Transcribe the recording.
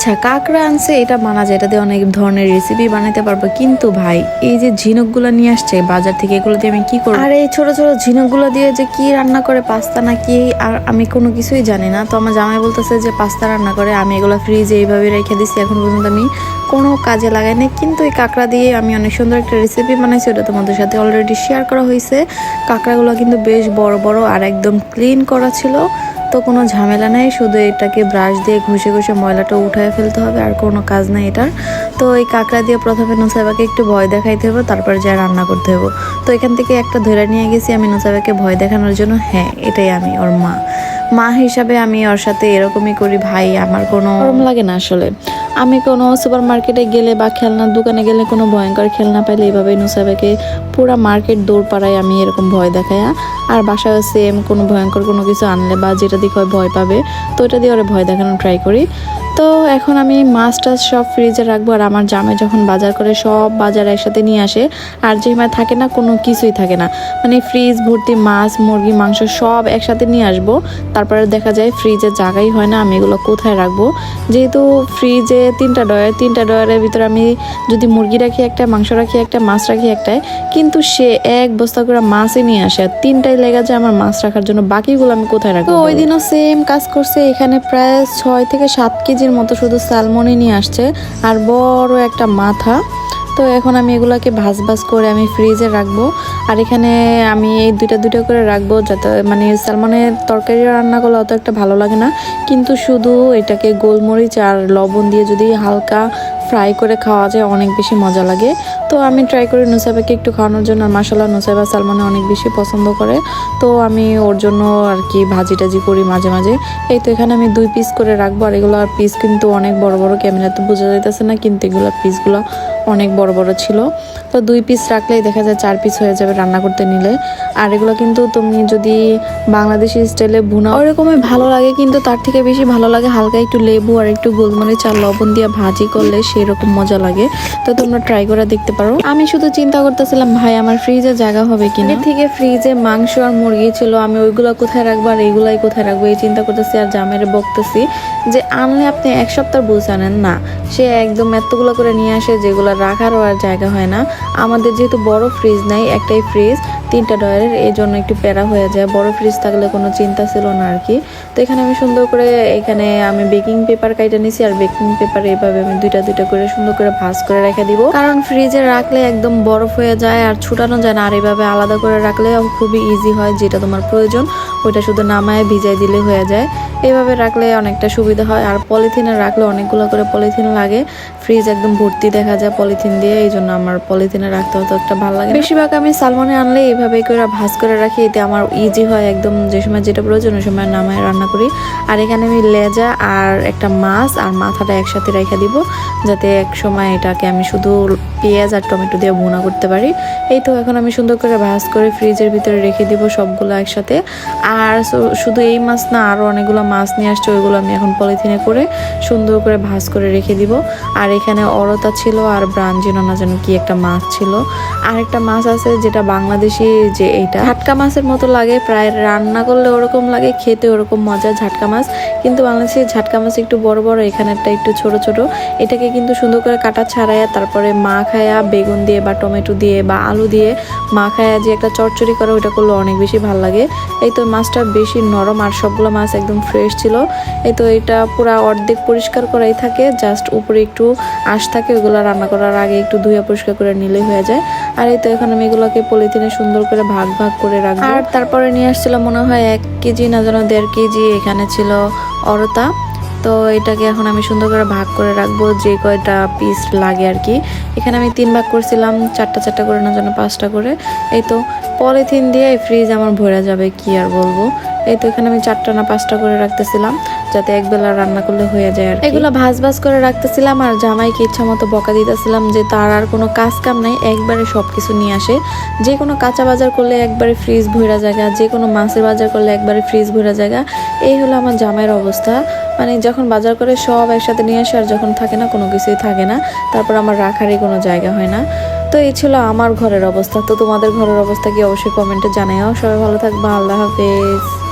আচ্ছা কাঁকড়া আনছে, এটা মানা যায় এটা দিয়ে অনেক ধরনের রেসিপি বানাতে পারব। কিন্তু ভাই, এই যে ঝিনুকগুলো নিয়ে আসছে বাজার থেকে, এগুলো দিয়ে আমি কি করব? আর, এই ছোট ছোট ঝিনুকগুলো দিয়ে যে কি রান্না করে পাস্তা না কি আর আমি কোনো কিছুই জানি না। তো আমার জামাই বলতেছে যে পাস্তা রান্না করে, আমি এগুলো ফ্রিজে এইভাবে রেখে দিচ্ছি এখন পর্যন্ত আমি কোনো কাজে লাগাই নাই। কিন্তু এই কাঁকড়া দিয়ে আমি অনেক সুন্দর একটা রেসিপি বানাইছি, ওটা তোমাদের সাথে অলরেডি শেয়ার করা হয়েছে। কাঁকড়াগুলো কিন্তু বেশ বড় বড় আর একদম ক্লিন করা ছিল। তো কোনো ঝামেলা নেই, শুধু এটাকে ব্রাশ দিয়ে ঘষে ঘষে ময়লাটা উঠায় ফেলতে হবে, আর কোনো কাজ নেই এটার। তো এই কাঁকড়া দিয়ে প্রথমে নুসাইবাকে একটু ভয় দেখাইতে হবে তারপর যা রান্না করতে হবে তো এখান থেকে একটা ধরে নিয়ে গেছি, আমি নুসাইবাকে ভয় দেখানোর জন্য হ্যাঁ এটাই আমি, ওর মা। মা হিসাবে আমি ওর সাথে এরকমই করি ভাই, আমার কোনো গরম লাগে না আসলে। আমি কোনো সুপার মার্কেটে গেলে বা খেলনার দোকানে গেলে কোনো ভয়ঙ্কর খেলনা পাইলে এইভাবে নুসাবাকে পুরো মার্কেট দৌড় পাড়ায় আমি এরকম ভয় দেখায়া আর বাসায় সেম কোনো ভয়ঙ্কর কোনো কিছু আনলে বা যেটা দেখে ভয় পাবে, তো এটা দিয়ে ওরা ভয় দেখানো ট্রাই করি। তো এখন আমি মাছ টাছ সব ফ্রিজে রাখব আর আমার জামে যখন বাজার করে সব বাজার একসাথে নিয়ে আসে আর যে মায় থাকে না কোনো কিছুই থাকে না। মানে ফ্রিজ ভর্তি মাছ মুরগি মাংস সব একসাথে নিয়ে আসব। তারপরে দেখা যায় ফ্রিজে জায়গাই হয় না আমি এগুলো কোথায় রাখব? যেহেতু ফ্রিজে তিনটা ডয়ার তিনটা ডয়ারের ভিতরে আমি যদি মুরগি রাখি একটা মাংস রাখি একটা মাছ রাখি একটাই কিন্তু সে এক বস্তা করে মাছই নিয়ে আসে। আর তিনটাই লেগে যায় আমার মাছ রাখার জন্য বাকিগুলো আমি কোথায় রাখব ওই দিনও সেম কাজ করছে এখানে প্রায় ছয় থেকে সাত কেজির মতো শুধু স্যালমনই নিয়ে আসছে, আর বড় একটা মাথা। তো এখন আমি এগুলাকে ভাজ ভাজ করে আমি ফ্রিজে রাখব, আর এখানে আমি এই দুইটা দুইটা করে রাখব যাতে মানে সালমনের তরকারি রান্না করলে অত একটা ভালো লাগে না। কিন্তু শুধু এটাকে গোলমরিচ আর লবণ দিয়ে যদি হালকা ফ্রাই করে খাওয়া যায়, অনেক বেশি মজা লাগে। তো আমি ট্রাই করি নুসাইবাকে একটু খাওয়ানোর জন্য, আর মাসাল্লাহ নুসাইবা সালমানে অনেক বেশি পছন্দ করে। তো আমি ওর জন্য আর কি ভাজি টাজি করি মাঝে মাঝে। এই তো এখানে আমি দুই পিস করে রাখব, আর এগুলো পিস কিন্তু অনেক বড় বড় ক্যামেরাতে বোঝা যাইতেছে না, কিন্তু এগুলো পিসগুলো অনেক বড় বড় ছিল। তো দুই পিস রাখলেই দেখা যায় চার পিস হয়ে যাবে রান্না করতে নিলে। আর এগুলো কিন্তু তুমি যদি বাংলাদেশি স্টাইলে ভুনা ওরকমই ভালো লাগে, কিন্তু তার থেকে বেশি ভালো লাগে হালকা একটু লেবু আর একটু গোলমরিচ আর লবণ দিয়ে ভাজি করলে সেরকম মজা লাগে। তো তোমরা ট্রাই করে দেখতে পারো। আমি শুধু চিন্তা করতেছিলাম, ভাই, আমার ফ্রিজে জায়গা হবে কিনা? থেকে ফ্রিজে মাংস আর মুরগি ছিল, আমি ওইগুলো কোথায় রাখব আর এইগুলাই কোথায় রাখব এই চিন্তা করতেছি আর জামের বকতেছি যে আনলে আপনি এক সপ্তাহ বুঝে আনেন না। সে একদম এতগুলো করে নিয়ে আসে যেগুলো রাখারও আর জায়গা হয় না। আমাদের যেহেতু বড় ফ্রিজ নাই, একটাই ফ্রিজ তিনটা ডয়ারের, এই জন্য একটু প্যারা হয়ে যায়। বড় ফ্রিজ থাকলে কোনো চিন্তা ছিল না আর কি। তো এখানে আমি সুন্দর করে, এখানে আমি বেকিং পেপার কাইটা নিছি আর বেকিং পেপার এভাবে আমি দুইটা দুইটা করে সুন্দর করে ভাজ করে রেখে দিব। কারণ ফ্রিজে রাখলে একদম বরফ হয়ে যায় আর ছুটানো যায় না। আর এইভাবে আলাদা করে রাখলে খুবই ইজি হয় যেটা তোমার প্রয়োজন, ওইটা শুধু নামায় ভিজাই দিলে হয়ে যায়। এইভাবে রাখলে অনেকটা সুবিধা হয়। আর পলিথিনে রাখলে অনেকগুলো করে পলিথিন লাগে। ফ্রিজ একদম ভর্তি দেখা যায় পলিথিন দিয়ে, এই জন্য আমার পলিথিনে রাখতে হতো একটা ভালো লাগে বেশিরভাগ আমি সালমনে আনলে এইভাবে করে ভাজ করে রাখি, এতে আমার ইজি হয় একদম যে সময় যেটা প্রয়োজন ওই সময় নামায় রান্না করি। আর এখানে আমি লেজা আর একটা মাছ আর মাথাটা একসাথে রেখে দিব, যাতে এক সময় এটাকে আমি শুধু পেঁয়াজ আর টমেটো দিয়ে ভুনা করতে পারি। এই তো এখন আমি সুন্দর করে ভাজ করে ফ্রিজের ভিতরে রেখে দিব সবগুলো একসাথে। আর শুধু এই মাছ না আরও অনেকগুলো মাছ নিয়ে আসছে, ওইগুলো আমি এখন পলিথিনে করে সুন্দর করে ভাজ করে রেখে দিব। আর এখানে অরতা ছিল আর ব্রাঞ্জিনো না যেন কি একটা মাছ ছিল। আর একটা মাছ আছে যেটা বাংলাদেশি যে এটা। ঝাটকা মাছের মতো লাগে, প্রায় রান্না করলে ওরকম লাগে, খেতে ওরকম মজা ঝাটকা মাছ। কিন্তু বাংলাদেশের ঝাটকা মাছ একটু বড় বড় এখানেরটা একটু ছোট ছোট। এটাকে কিন্তু সুন্দর করে কাটা, ছাড়াইয়া তারপরে মা খায়া বেগুন দিয়ে বা টমেটো দিয়ে বা আলু দিয়ে মা খায়া যে একটা চচ্চড়ি করে, ওইটা করলে অনেক বেশি ভালো লাগে। এই তো মাছটা বেশি নরম আর সবগুলো মাছ একদম ফ্রেশ ছিল। এই তো এটা পুরো অর্ধেক পরিষ্কার করাই থাকে জাস্ট উপরে একটু আঁশ থাকে ওগুলো রান্না করার আগে একটু ধুয়ে পরিষ্কার করে নিলেই হয়ে যায়। আর এই তো এখন আমি এগুলোকে পলিথিনে সুন্দর করে ভাগ ভাগ করে রাখব। আর তারপরে নিয়ে আসছিল মনে হয় এক কেজি না যেন দেড় কেজি এখানে ছিল। অরতা। তো এটাকে এখন আমি সুন্দর করে ভাগ করে রাখব, যে কয়টা পিস লাগে আর কি। এখানে আমি তিন ভাগ করছিলাম, চারটা চারটা করে না যেন পাঁচটা করে। এই তো, পলিথিন দিয়ে ফ্রিজ আমার ভরে যাবে, কি আর বলব। এই তো এখানে আমি চারটা না পাঁচটা করে রাখতেছিলাম, যাতে একবেলা রান্না করলে হয়ে যায় আর এগুলো ভাজ ভাজ করে রাখতেছিলাম আর জামাইকে ইচ্ছা মতো বকা দিতেছিলাম যে তার আর কোনো কাজ কাম নাই, একবারে সব কিছু নিয়ে আসে। যে কোনো কাঁচা বাজার করলে একবারে ফ্রিজ ভরা জায়গা, যে কোনো মাছের বাজার করলে একবারে ফ্রিজ ভরা জায়গা, এই হলো আমার জামাইয়ের অবস্থা। মানে যখন বাজার করে সব একসাথে নিয়ে আসে আর যখন থাকে না, কোনো কিছুই থাকে না, তারপর আমার রাখারই কোনো জায়গা হয় না। তো এই ছিল আমার ঘরের অবস্থা। তো তোমাদের ঘরের অবস্থা কি অবশ্যই কমেন্টে জানাও সবাই ভালো থাকবা, আল্লাহ হাফেজ।